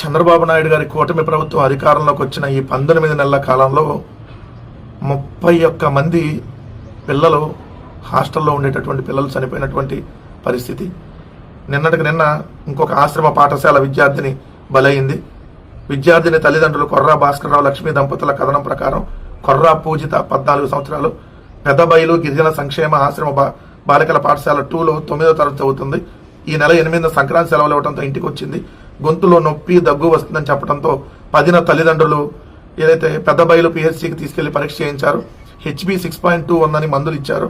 చంద్రబాబు నాయుడు గారి కూటమి ప్రభుత్వం అధికారంలోకి వచ్చిన ఈ పంతొమ్మిది నెలల కాలంలో ముప్పై ఒక్క మంది పిల్లలు హాస్టల్లో ఉండేటటువంటి పిల్లలు చనిపోయినటువంటి పరిస్థితి. నిన్నటికి నిన్న ఇంకొక ఆశ్రమ పాఠశాల విద్యార్థిని బలైంది. విద్యార్థిని తల్లిదండ్రులు కొర్రా భాస్కర్రావు లక్ష్మీ దంపతుల కథనం ప్రకారం కొర్రా పూజిత పద్నాలుగు సంవత్సరాలు పెదబయలు గిరిజన సంక్షేమ ఆశ్రమ బాలికల పాఠశాల టూలో తొమ్మిదో తరగతి చదువుతుంది. ఈ నెల ఎనిమిదిన సంక్రాంతి సెలవులు ఇవ్వడంతో ఇంటికి వచ్చింది గొంతులో నొప్పి దగ్గు వస్తుందని చెప్పడంతో పదిన తల్లిదండ్రులు ఏదైతే పెద్ద బయలు పిహెచ్సికి తీసుకెళ్ళి పరీక్ష చేయించారు హెచ్బి సిక్స్ పాయింట్ టూ ఉందని మందులు ఇచ్చారు.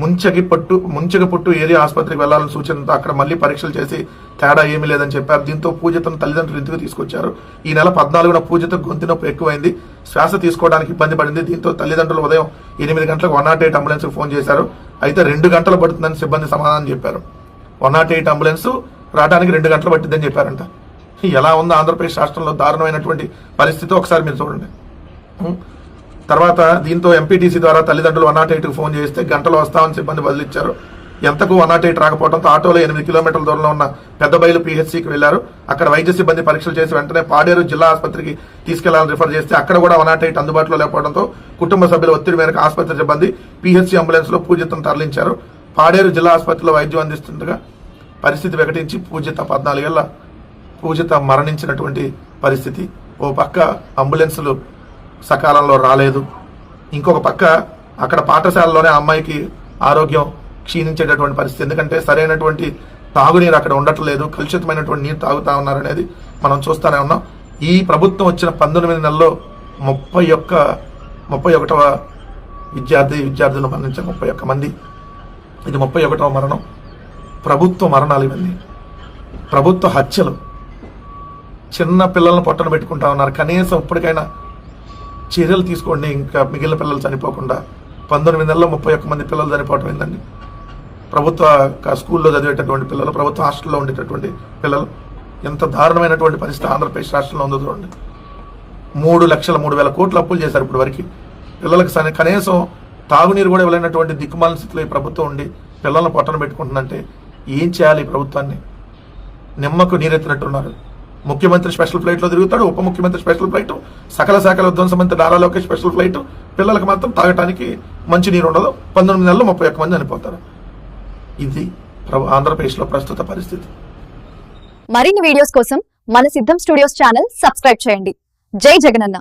ముంచగి పట్టు ముంచగి పుట్టు ఏరియా ఆసుపత్రికి వెళ్ళాలని సూచనతో అక్కడ మళ్ళీ పరీక్షలు చేసి తేడా ఏమీ లేదని చెప్పారు. దీంతో పూజితను తల్లిదండ్రులు ఇంటికి తీసుకొచ్చారు. ఈ నెల పద్నాలుగున పూజిత గొంతు నొప్పి ఎక్కువైంది. శ్వాస తీసుకోవడానికి ఇబ్బంది పడింది. దీంతో తల్లిదండ్రులు ఉదయం ఎనిమిది గంటలకు one nought eight ambulance phone చేశారు. అయితే రెండు గంటలు పడుతుందని సిబ్బంది సమాధానం చెప్పారు. వన్ నాట్ ఎయిట్ అంబులెన్స్ రావడానికి రెండు గంటలు పట్టిందని చెప్పారంట. ఎలా ఉందో ఆంధ్రప్రదేశ్ రాష్ట్రంలో దారుణమైనటువంటి పరిస్థితి ఒకసారి మీరు చూడండి. తర్వాత దీంతో ఎంపీటీసీ ద్వారా తల్లిదండ్రులు వన్ నాట్ ఎయిట్కి ఫోన్ చేస్తే గంటలు వస్తామని సిబ్బంది బదిలిచ్చారు. ఎంతకు వన్ నాట్ ఎయిట్ రాకపోవడంతో ఆటోలో ఎనిమిది కిలోమీటర్ల దూరంలో ఉన్న పెద్ద బయలు పీహెచ్సీకి వెళ్ళారు అక్కడ వైద్య సిబ్బంది పరీక్షలు చేసి వెంటనే పాడేరు జిల్లా ఆసుపత్రికి తీసుకెళ్ళాలని రిఫర్ చేస్తే అక్కడ కూడా వన్ నాట్ ఎయిట్ అందుబాటులో లేకపోవడంతో కుటుంబ సభ్యుల ఒత్తిడి మేరకు ఆసుపత్రి సిబ్బంది పీహెచ్సీ అంబులెన్స్లో పూజితం తరలించారు. పాడేరు జిల్లా ఆసుపత్రిలో వైద్యం అందిస్తుండగా పరిస్థితి వికటించి పూజిత పద్నాలుగేళ్ళ పూజిత మరణించినటువంటి పరిస్థితి. ఓ పక్క అంబులెన్సులు సకాలంలో రాలేదు. ఇంకొక పక్క అక్కడ పాఠశాలలోనే ఆ అమ్మాయికి ఆరోగ్యం క్షీణించేటటువంటి పరిస్థితి. ఎందుకంటే సరైనటువంటి తాగునీరు అక్కడ ఉండట్లేదు. కలుషితమైనటువంటి నీరు తాగుతా ఉన్నారనేది మనం చూస్తూనే ఉన్నాం. ఈ ప్రభుత్వం వచ్చిన పంతొమ్మిది నెలల్లో ముప్పై ఒక్క ముప్పై ఒకటవ విద్యార్థి విద్యార్థులు మరణించిన ముప్పై ఒక్క మంది. ఇది ముప్పై ఒకటవ మరణం. ప్రభుత్వ మరణాలు ఇవన్నీ. ప్రభుత్వ హత్యలు. చిన్న పిల్లలను పొట్టన పెట్టుకుంటా ఉన్నారు. కనీసం ఇప్పటికైనా చర్యలు తీసుకోండి. ఇంకా మిగిలిన పిల్లలు చనిపోకుండా పంతొమ్మిది నెలల్లో ముప్పై ఒక్క మంది పిల్లలు చనిపోవటం ఏందండి? ప్రభుత్వ స్కూల్లో చదివేటటువంటి పిల్లలు ప్రభుత్వ హాస్టల్లో ఉండేటటువంటి పిల్లలు ఎంత దారుణమైనటువంటి పరిస్థితి ఆంధ్రప్రదేశ్ రాష్ట్రంలో ఉందో చూడండి. మూడు లక్షల మూడు వేల కోట్లు అప్పులు చేశారు ఇప్పుడు వరకు. పిల్లలకు కనీసం తాగునీరు కూడా ఇవ్వలేనటువంటి దిక్కుమాలిన స్థితిలో ఈ ప్రభుత్వం ఉండి పిల్లలను పొట్టన పెట్టుకుంటుందంటే ఏం చేయాలి ప్రభుత్వాన్ని? నిమ్మకు నీరెత్తినట్టున్నారు. ముఖ్యమంత్రి స్పెషల్ ఫ్లైట్లో తిరుగుతాడు ఉప ముఖ్యమంత్రి స్పెషల్ ఫ్లైట్ సకల శాఖల ఉద్వంస మంత్రి నారా లోకేష్ స్పెషల్ ఫ్లైట్ పిల్లలకు మాత్రం తాగటానికి మంచి నీరు ఉండదు పంతొమ్మిది నెలలు ముప్పై ఒక్క మంది చనిపోతారు. ఇది ఆంధ్రప్రదేశ్లో ప్రస్తుత పరిస్థితి. మరిన్ని వీడియోస్ కోసం మన సిద్ధం స్టూడియోస్ ఛానల్ సబ్స్క్రైబ్ చేయండి. జై జగనన్న.